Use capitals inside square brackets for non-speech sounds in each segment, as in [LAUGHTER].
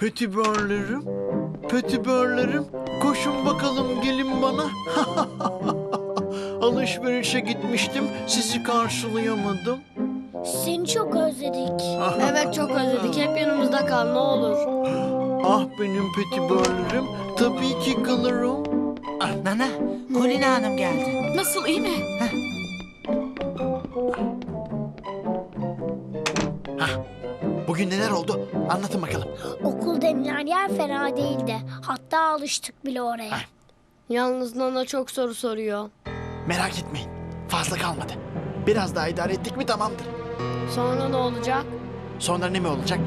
Petibörlerim, petibörlerim, koşun bakalım gelin bana. [LAUGHS] Alışverişe gitmiştim, sizi karşılayamadım. Seni çok özledik. [LAUGHS] Evet çok özledik. Hep yanımızda kal ne olur. Ah benim petibörlerim, tabii ki kalırım. Nana, Kulina Hanım geldi. Nasıl iyi mi? Bugün neler oldu? Anlatın bakalım. Okul denilen yer fena değildi. Hatta alıştık bile oraya. Yalnız Nana çok soru soruyor. Merak etmeyin, fazla kalmadı. Biraz daha idare ettik mi tamamdır. Sonra ne olacak? Sonra ne mi olacak?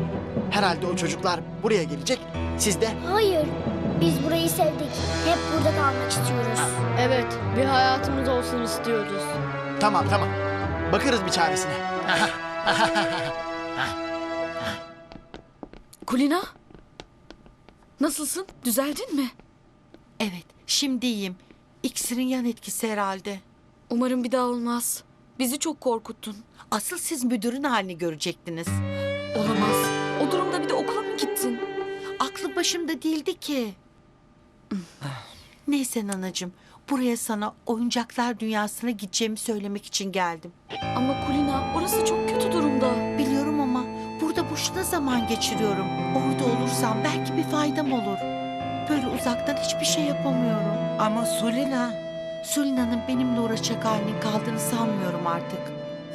Herhalde o çocuklar buraya gelecek. Siz de Hayır, biz burayı sevdik. Hep burada kalmak istiyoruz. Evet bir hayatımız olsun istiyoruz. tamam tamam. Bakarız bir çaresine. [LAUGHS] Kulina? Nasılsın? Düzeldin mi? Evet, şimdi iyiyim. İksirin yan etkisi herhalde. Umarım bir daha olmaz. Bizi çok korkuttun. Asıl siz müdürün halini görecektiniz. Olamaz. O durumda bir de okula mı gittin? Aklım başımda değildi ki. [SIGHS] Neyse nanacığım, buraya sana oyuncaklar dünyasına gideceğimi söylemek için geldim. Ama Kulina orası çok kötü durumda. Boşuna zaman geçiriyorum. Orada olursam belki bir faydam olur. Böyle uzaktan hiçbir şey yapamıyorum. Ama Sulina, Sulina'nın benimle uğraşacak halinin kaldığını sanmıyorum artık.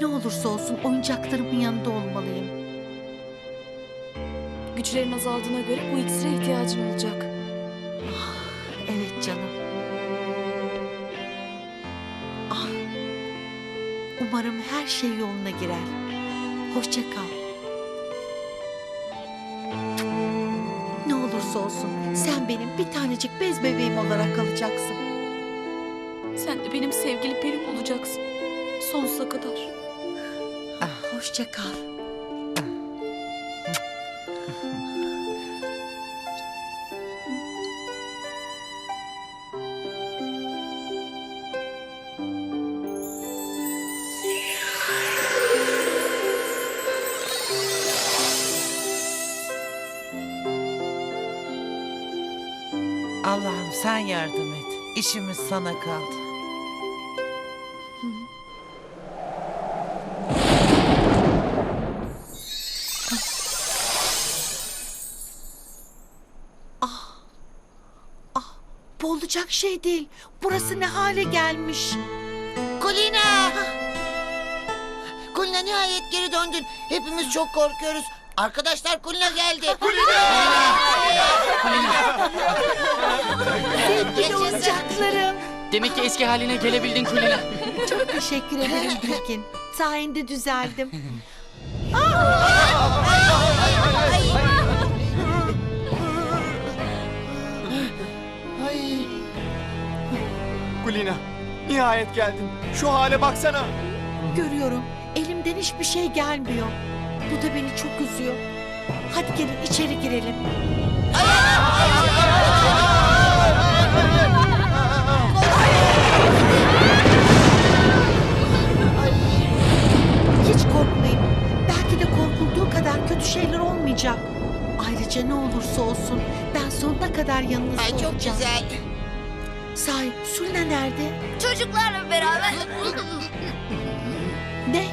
Ne olursa olsun oyuncaklarımın yanında olmalıyım. Güçlerin azaldığına göre bu iksire ihtiyacın olacak. Evet canım. Ah. Umarım her şey yoluna girer. Hoşça kal. Sen benim bir tanecik bez bebeğim olarak kalacaksın. Sen de benim sevgili perim olacaksın. Sonsuza kadar. Hoşça kal. Sen yardım et. İşimiz sana kaldı. Bu olacak şey değil. Burası ne hale gelmiş. Kulina! Kulina nihayet geri döndün. Hepimiz çok korkuyoruz. Arkadaşlar Kulina geldi. [LAUGHS] Sevgili oyuncaklarım. Demek ki eski haline gelebildin Kulina. Çok teşekkür ederim [LAUGHS] Bilgin. Sayende düzeldim. Kulina, nihayet geldin. Şu hale baksana. Görüyorum elimden hiçbir şey gelmiyor. Bu da beni çok üzüyor. Hadi gelin içeri girelim. Hiç [LAUGHS] kadar kötü şeyler olmayacak. Ayrıca ne olursa olsun ben sonuna kadar yanınızda Ay çok olacağım. güzel. Sahi Sulina nerede? Çocuklarla beraber. Ne?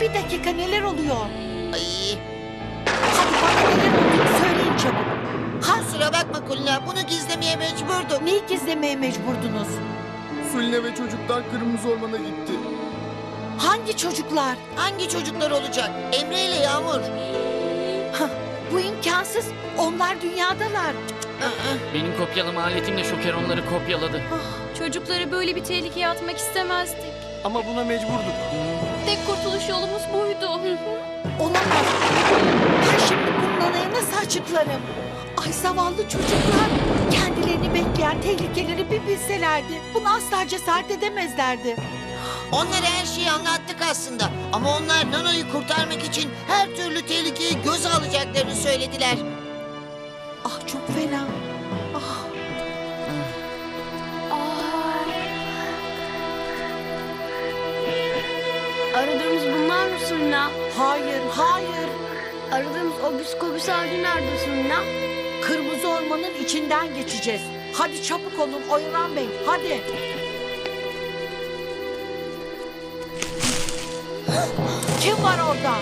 Bir dakika neler oluyor? Ay, Hadi bana neler olduğunu söyleyin çabuk. Ha, kusura bakma Kulina. Bunu gizlemeye mecburdum. neyi gizlemeye mecburdunuz? Suline ve çocuklar Kırmızı Orman'a gitti. Hangi çocuklar? Hangi çocuklar olacak? Emre ile Yağmur. Hah, bu imkansız. Onlar dünyadalar. Benim kopyalama aletimle şoker onları kopyaladı. Çocukları böyle bir tehlikeye atmak istemezdik. Ama buna mecburduk. Tek kurtuluş yolumuz buydu. Olamaz. Ben şimdi bunun anaya nasıl açıklarım? Ay zavallı çocuklar. Kendilerini bekleyen tehlikeleri bir bilselerdi. Bunu asla cesaret edemezlerdi. Onlara her şeyi anlattık aslında. Ama onlar Nano'yu kurtarmak için her türlü tehlikeyi göze alacaklarını söylediler. Ah çok fena. Ah. Aradığımız bunlar mı Sulina? Hayır, hayır. Aradığımız o biskobis ağacı nerede Sulina? Kırmızı ormanın içinden geçeceğiz. Hadi çabuk olun Oyran Bey hadi. Kim var orada?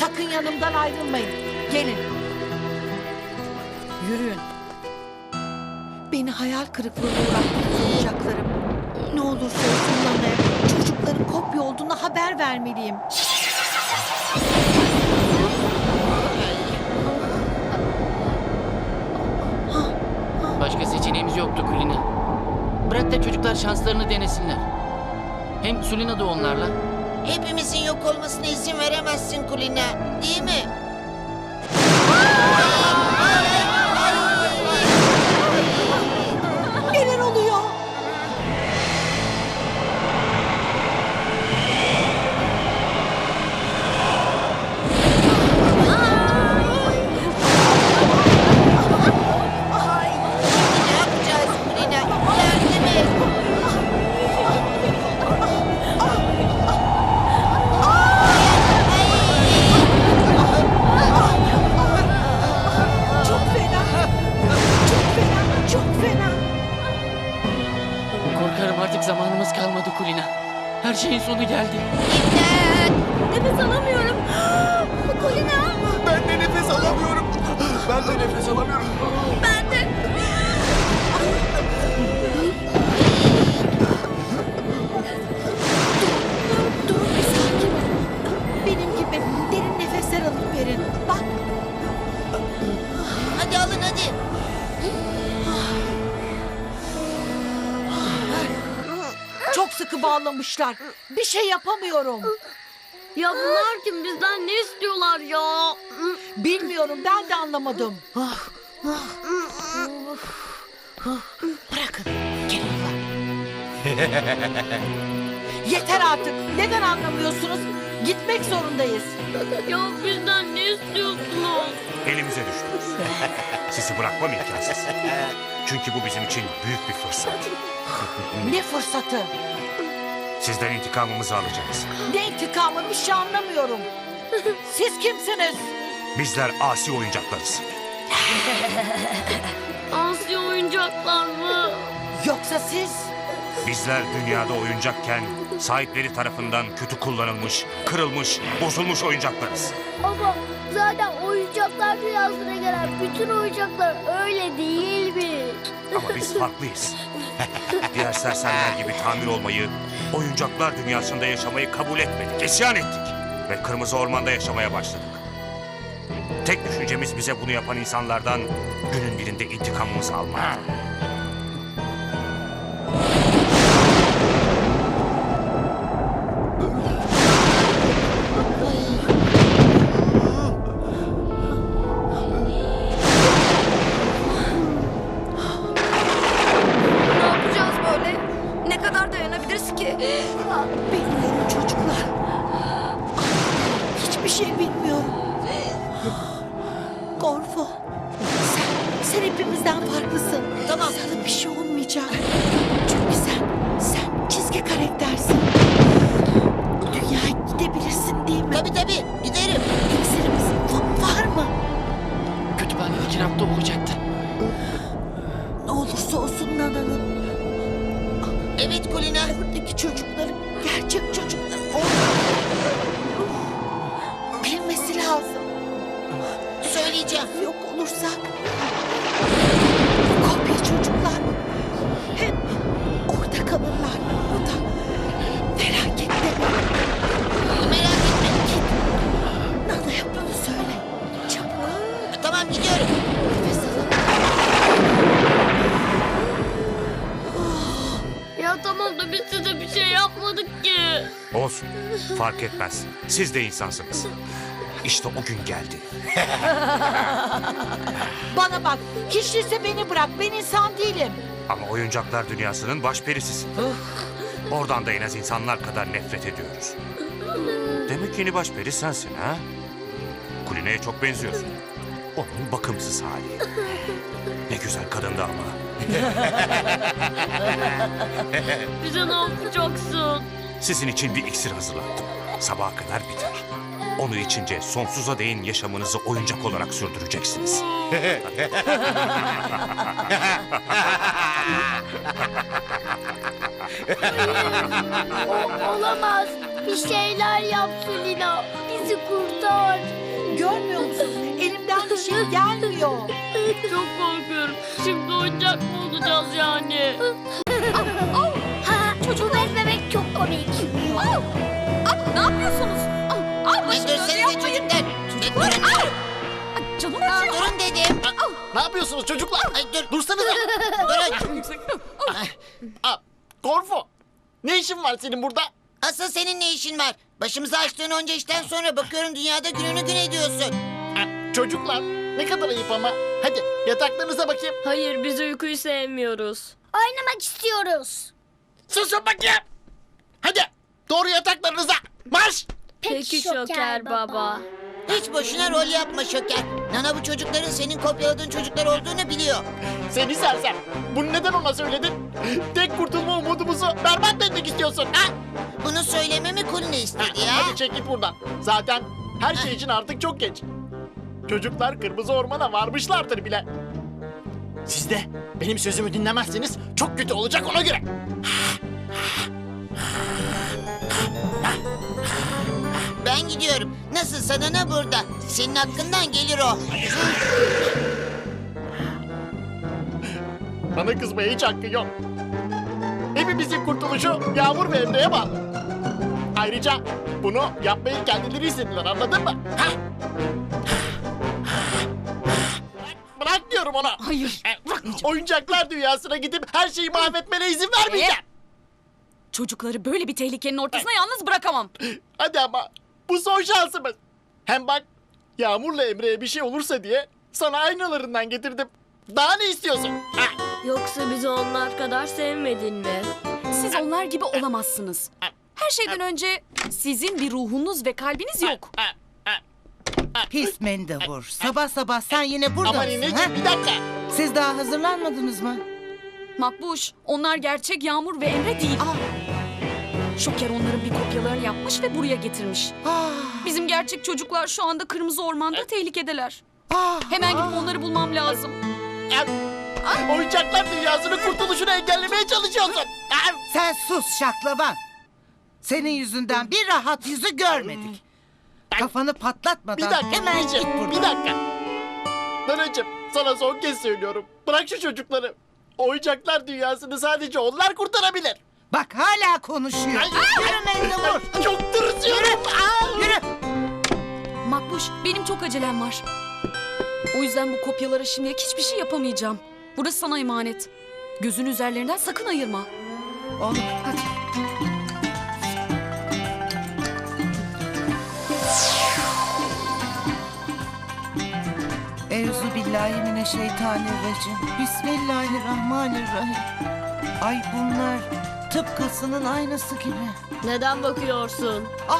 Sakın yanımdan ayrılmayın. Gelin. Yürüyün. Beni hayal kırıklığına uğrattınız oyuncaklarım. Ne olursa olsun bana çocukların kopya olduğunu haber vermeliyim. Başka seçeneğimiz yoktu Kulina. Bırak da çocuklar şanslarını denesinler. Hem Sulina da onlarla. Hepimizin yok olmasına izin veremezsin Kulina. Değil mi? Sıkı bağlamışlar. Bir şey yapamıyorum. Ya bunlar kim? Bizden ne istiyorlar ya? Bilmiyorum ben de anlamadım. Bırakın geliyorlar. [LAUGHS] Yeter artık. Neden anlamıyorsunuz? Gitmek zorundayız. Ya bizden ne istiyorsunuz? Elimize düştünüz. [LAUGHS] Sizi bırakmam imkansız. Çünkü bu bizim için büyük bir fırsat. Ne fırsatı? Sizden intikamımızı alacağız. Ne intikamı bir şey anlamıyorum. Siz kimsiniz? Bizler asi oyuncaklarız. [LAUGHS] Asya oyuncaklar mı? Yoksa siz? Bizler dünyada oyuncakken sahipleri tarafından kötü kullanılmış, kırılmış, bozulmuş oyuncaklarız. Ama zaten oyuncaklar dünyasına gelen bütün oyuncaklar öyle değil mi? Ama biz farklıyız. [LAUGHS] Diğer sersemler gibi tamir olmayı, oyuncaklar dünyasında yaşamayı kabul etmedik, isyan ettik. Ve Kırmızı Orman'da yaşamaya başladık. Tek düşüncemiz bize bunu yapan insanlardan günün birinde intikamımızı almak. Etmez. Siz de insansınız. İşte o gün geldi. [LAUGHS] Bana bak hiç değilse beni bırak ben insan değilim. Ama oyuncaklar dünyasının başperisisin. Oradan da en az insanlar kadar nefret ediyoruz. Demek yeni başperi sensin ha? Kulina'ya çok benziyorsun. Onun bakımsız hali. Ne güzel kadındı ama. Bize ne yapacaksın? Sizin için bir iksir hazırlattım. Sabaha kadar biter. Onu içince sonsuza değin yaşamınızı oyuncak olarak sürdüreceksiniz. O, olamaz. Bir şeyler yap Sulina. Bizi kurtar. Görmüyor musun? Elimden bir şey gelmiyor. Çok korkuyorum. Şimdi oyuncak mı olacağız yani? Ha, çocuğu beslemek çok komik. Ne yapıyorsunuz? Ah, ah, E, başınızı Dursanıza yapmayın. çocuklar. Durun, durun. Canım acıyor. Durun dedim. Ne yapıyorsunuz çocuklar? Ay, dur. Dursanıza. [LAUGHS] Durun. Aa, Gorfo. Ne işin var senin burada? Asıl senin ne işin var? Başımıza açtığın onca işten sonra bakıyorum dünyada gününü gün ediyorsun. Aa, Çocuklar ne kadar ayıp ama. Hadi yataklarınıza bakayım. Hayır biz uykuyu sevmiyoruz. Oynamak istiyoruz. Susun bakayım. Hadi doğru yataklarınıza. Marş. Peki Şoker baba. Hiç boşuna rol yapma Şoker. Nana bu çocukların senin kopyaladığın çocuklar olduğunu biliyor. Seni sersem. Bunu neden ona söyledin? Tek kurtulma umudumuzu berbat etmek istiyorsun. Ha? Bunu söylememi Kulina istedi ya. Hadi çek git buradan. Zaten her şey için artık çok geç. Çocuklar kırmızı ormana varmışlardır bile. Siz de benim sözümü dinlemezseniz çok kötü olacak ona göre. Gidiyorum. Nasılsa Nana burada. Senin hakkından gelir o. Bana kızmaya hiç hakkı yok. Hepimizin kurtuluşu Yağmur ve Emre'ye bağlı. Ayrıca bunu yapmayı kendileri istediler anladın mı? Hah! Bırak, bırak diyorum ona. Hayır. Oyuncaklar dünyasına gidip her şeyi mahvetmene izin vermeyeceğim. Çocukları böyle bir tehlikenin ortasına yalnız bırakamam. Hadi ama bu son şansımız. Hem bak Yağmur'la Emre'ye bir şey olursa diye sana aynalarından getirdim. Daha ne istiyorsun? Ha? Yoksa bizi onlar kadar sevmedin mi? Siz onlar gibi olamazsınız. Her şeyden önce sizin bir ruhunuz ve kalbiniz yok. Pis mendebur. Sabah sabah sen yine burada Aman mısın? ha? bir dakika. Siz daha hazırlanmadınız mı? Makbuş, onlar gerçek Yağmur ve Emre değil. Şoker onların bir kopyalarını yapmış ve buraya getirmiş. Ah, Bizim gerçek çocuklar şu anda Kırmızı Orman'da tehlikedeler. ah, Hemen gidip onları bulmam lazım. Oyuncaklar dünyasının kurtuluşunu engellemeye çalışıyorsun. Sen sus şaklaban. Senin yüzünden bir rahat yüzü görmedik. Kafanı patlatmadan Bir dakika hemen git buradan. bir dakika. Nanacığım sana son kez söylüyorum. Bırak şu çocukları. Oyuncaklar dünyasını sadece onlar kurtarabilir. Bak hala konuşuyor. Ay, Yürü mendebur. Çok tırsıyorum. Aa! Yürü. Makbuş, benim çok acelem var. O yüzden bu kopyalara şimdilik hiçbir şey yapamayacağım. Burası sana emanet. Gözünü üzerlerinden sakın ayırma. Olur hadi. Euzu billahi mineşşeytanirracim. Bismillahirrahmanirrahim. Ay bunlar tıpkısının aynısı gibi. Neden bakıyorsun? Aa,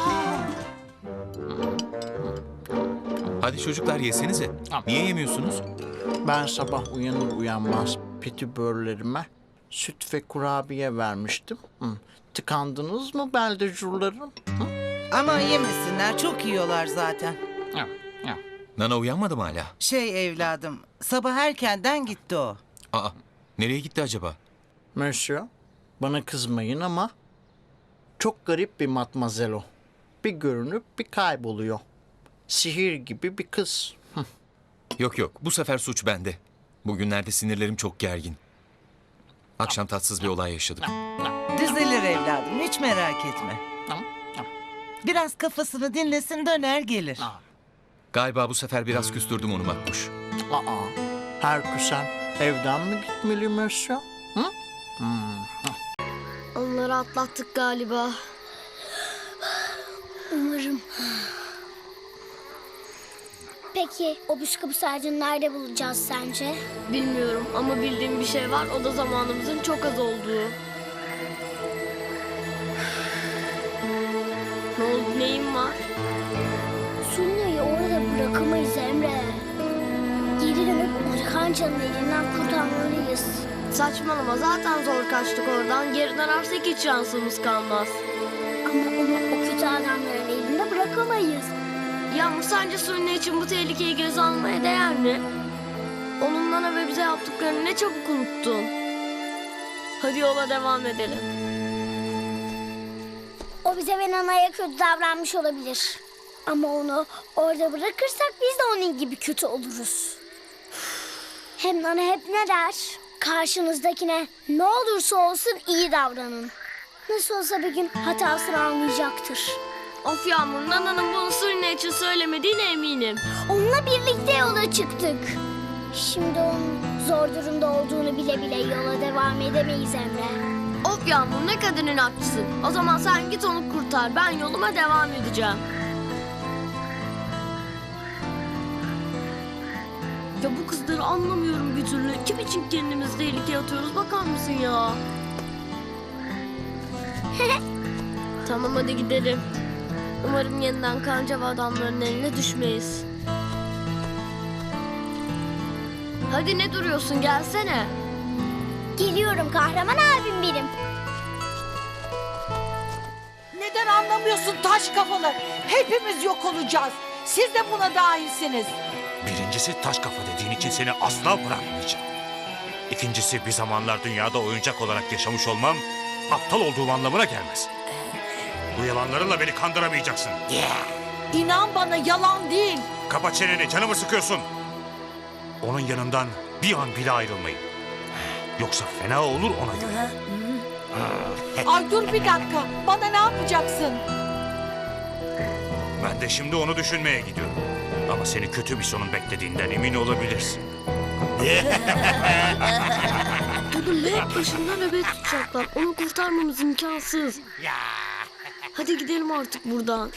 Hadi çocuklar yesenize. Niye yemiyorsunuz? Ben sabah uyanır uyanmaz petibörlerime süt ve kurabiye vermiştim. Hı. Tıkandınız mı beldecurlarım? ama yemesinler çok yiyorlar zaten. Nana uyanmadı mı hala? Şey evladım sabah erkenden gitti o. Aa, nereye gitti acaba? Monsieur, bana kızmayın ama çok garip bir matmazel o. Bir görünüp bir kayboluyor. Sihir gibi bir kız. Yok yok, bu sefer suç bende. Bugünlerde sinirlerim çok gergin. Akşam tatsız bir olay yaşadık. Düzelir evladım hiç merak etme. Biraz kafasını dinlesin döner gelir. Galiba bu sefer biraz küstürdüm onu Makbuş. Aa, her küsen evden mi gitmeli Monsieur? Onları atlattık galiba. Umarım. Peki o bisküvi sadece nerede bulacağız sence? Bilmiyorum ama bildiğim bir şey var. O da zamanımızın çok az olduğu. Ne oldu neyin var? Sunya'yı orada bırakamayız Emre. Geri dönüp Orkanca'nın elinden kurtarmalıyız. Saçmalama zaten zor kaçtık oradan. Geri dönersek hiç şansımız kalmaz. Ama onu o kötü adamların elinde bırakamayız. Yağmur sence Sulina için bu tehlikeyi göze almaya değer mi? Onun Nana ve bize yaptıklarını ne çabuk unuttun. Hadi yola devam edelim. O bize ve Nana'ya kötü davranmış olabilir. Ama onu orada bırakırsak biz de onun gibi kötü oluruz. Hem Nana hep ne der? Karşınızdakine ne olursa olsun iyi davranın. Nasıl olsa bir gün hatasını anlayacaktır. Of Yağmur, Nana'nın bunu Sulina için söylemediğine eminim. Onunla birlikte yola çıktık. Şimdi onun zor durumda olduğunu bile bile yola devam edemeyiz Emre. Of Yağmur ne kadar inatçısın. O zaman sen git onu kurtar. Ben yoluma devam edeceğim. Ya bu kızları anlamıyorum bir türlü. Kim için kendimizi tehlikeye atıyoruz bakar mısın ya? [LAUGHS] tamam hadi gidelim. Umarım yeniden kanca ve adamların eline düşmeyiz. Hadi ne duruyorsun gelsene. Geliyorum kahraman abim benim. Neden anlamıyorsun taş kafalı? Hepimiz yok olacağız. Siz de buna dahilsiniz. Birincisi taş kafa dediğin için seni asla bırakmayacağım. İkincisi bir zamanlar dünyada oyuncak olarak yaşamış olmam aptal olduğum anlamına gelmez. Bu yalanlarınla beni kandıramayacaksın. İnan bana yalan değil. Kapa çeneni canımı sıkıyorsun. Onun yanından bir an bile ayrılmayın. Yoksa fena olur ona göre. Ay dur bir dakika. Bana ne yapacaksın? Ben de şimdi onu düşünmeye gidiyorum. Ama seni kötü bir sonun beklediğinden emin olabilirsin. [LAUGHS] Bugün bebek başında nöbet tutacaklar. Onu kurtarmamız imkansız. Hadi gidelim artık buradan.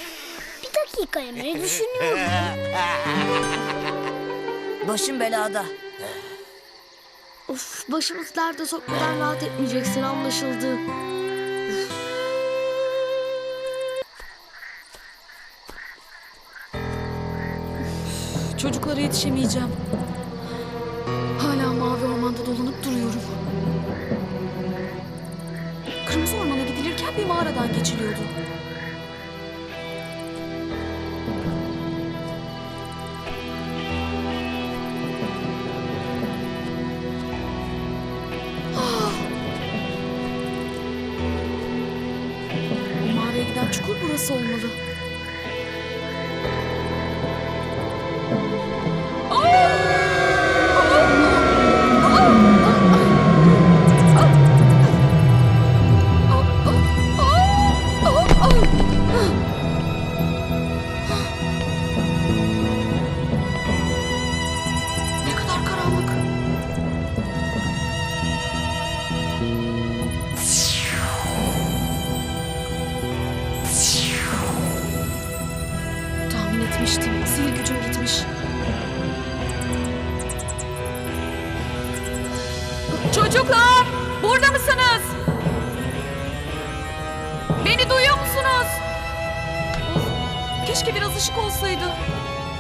Bir dakika Emre düşünüyorum. [LAUGHS] Başım belada. Of başımız derde sokmadan rahat etmeyeceksin anlaşıldı. Çocuklara yetişemeyeceğim. Hala mavi ormanda dolanıp duruyorum. Kırmızı ormana gidilirken bir mağaradan geçiliyordu. Ah! Mağaraya giden çukur burası olmalı. Tahmin. Sihir gücüm gitmiş. Çocuklar! Burada mısınız? Beni duyuyor musunuz? Keşke biraz ışık olsaydı.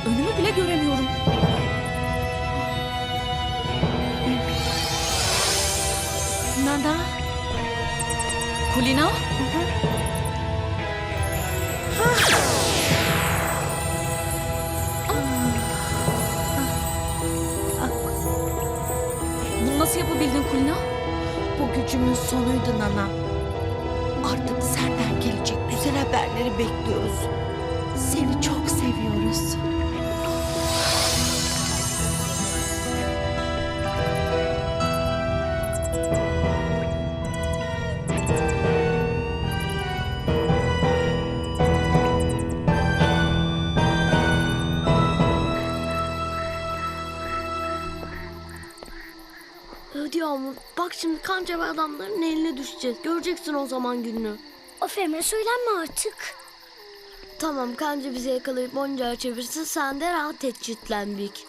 Önümü bile göremiyorum. Nana? Kulina? Bunu Kulina? Bu gücümün sonuydu Nana. Artık senden gelecek güzel haberleri bekliyoruz. Bak şimdi kanca ve adamların eline düşeceğiz. Göreceksin o zaman gününü. Of Emre söylenme artık. Tamam kanca bizi yakalayıp boncağı çevirsin sen de rahat et çitlenbik.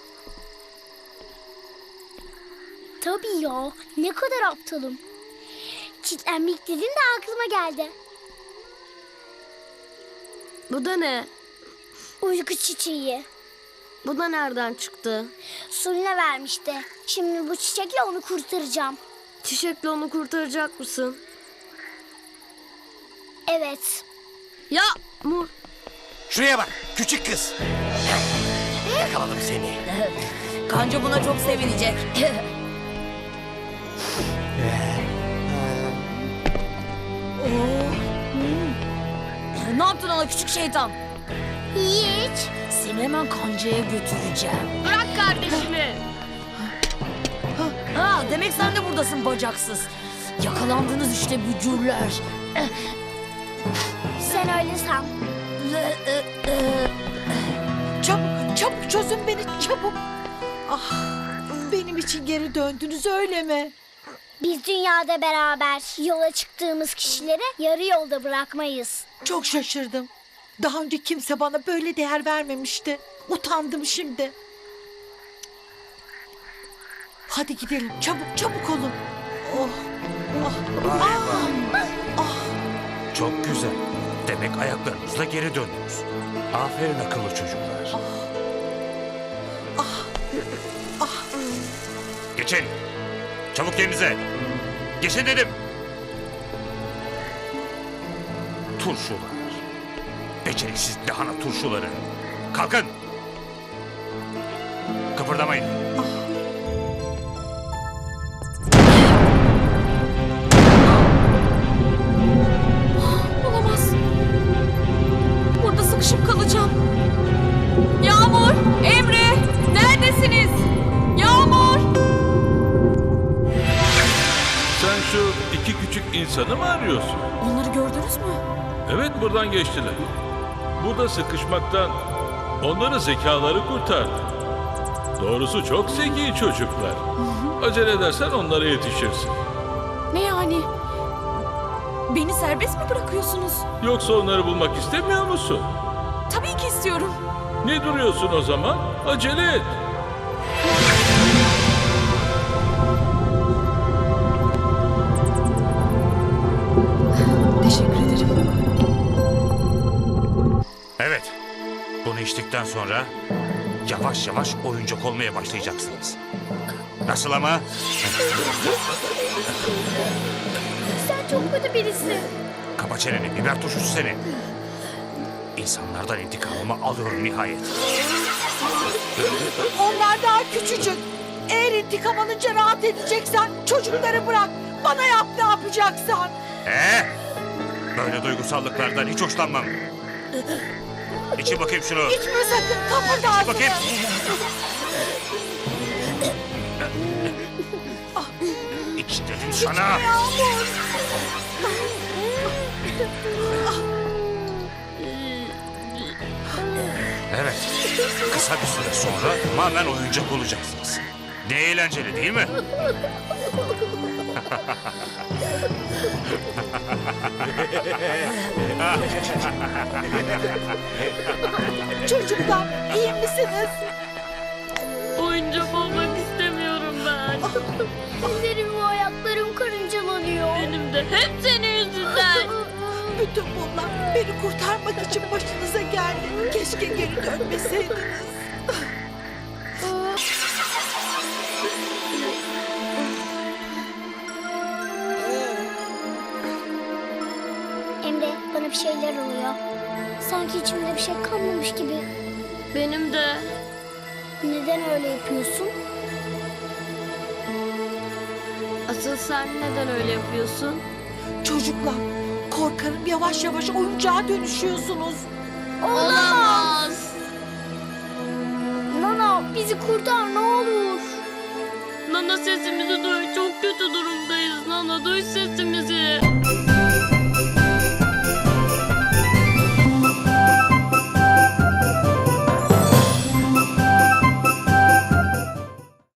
Tabii ya ne kadar aptalım. Çitlenmek dedin de aklıma geldi. Bu da ne? Uyku çiçeği. Bu da nereden çıktı? Sulina vermişti. Şimdi bu çiçekle onu kurtaracağım. Çiçekle onu kurtaracak mısın? Evet. Ya Mur Şuraya bak küçük kız. Yakaladım seni. Kanca buna çok sevinecek. ne yaptın ona küçük şeytan? Hiç. Seni hemen kancaya götüreceğim. Bırak kardeşimi. Ha, demek sen de buradasın bacaksız. Yakalandınız işte bücürler. Sen öyle san. Çabuk, çabuk çözün beni çabuk. Ah, benim için geri döndünüz öyle mi? Biz dünyada beraber yola çıktığımız kişileri yarı yolda bırakmayız. Çok şaşırdım. Daha önce kimse bana böyle değer vermemişti. Utandım şimdi. Hadi gidelim. Çabuk çabuk olun. Oh. Oh. Ah. Çok güzel. Demek ayaklarınızla geri döndünüz. Aferin akıllı çocuklar. Geçin. Çabuk yerinize. Geçin dedim. Turşular. Beceriksiz lahana turşuları. Kalkın. Kıpırdamayın. Sıkışmaktan onları zekaları kurtardı. Doğrusu çok zeki çocuklar. [LAUGHS] Acele edersen onlara yetişirsin. Ne yani? Beni serbest mi bırakıyorsunuz? Yoksa onları bulmak istemiyor musun? Tabii ki istiyorum. Ne duruyorsun o zaman? Acele et. Bunu içtikten sonra yavaş yavaş oyuncak olmaya başlayacaksınız. Nasıl ama? Sen çok kötü birisin. Kapa çeneni, biber turşusu seni. İnsanlardan intikamımı alıyorum nihayet. Onlar daha küçücük. Eğer intikam alınca rahat edeceksen çocukları bırak. Bana yap ne yapacaksan. Ee? Böyle duygusallıklardan hiç hoşlanmam. İçin bakayım şunu. İçme sakın kapat ağzını. Bakayım. İç dedim sana. Yağmur. Evet. Kısa bir süre sonra tamamen oyuncak olacaksınız. Ne eğlenceli değil mi? [LAUGHS] [LAUGHS] Çocuklar iyi misiniz? Oyuncak olmak istemiyorum ben. [LAUGHS] Ellerim ve ayaklarım karıncalanıyor. Benim de hep senin yüzünden. [LAUGHS] Bütün bunlar beni kurtarmak için başınıza geldi. Keşke geri dönmeseydiniz. Bir şeyler oluyor. Sanki içimde bir şey kalmamış gibi. Benim de. Neden öyle yapıyorsun? Asıl sen neden öyle yapıyorsun? Çocuklar korkarım yavaş yavaş oyuncağa dönüşüyorsunuz. Olamaz. Nana bizi kurtar ne olur. Nana sesimizi duy. Çok kötü durumdayız. Nana duy sesimizi.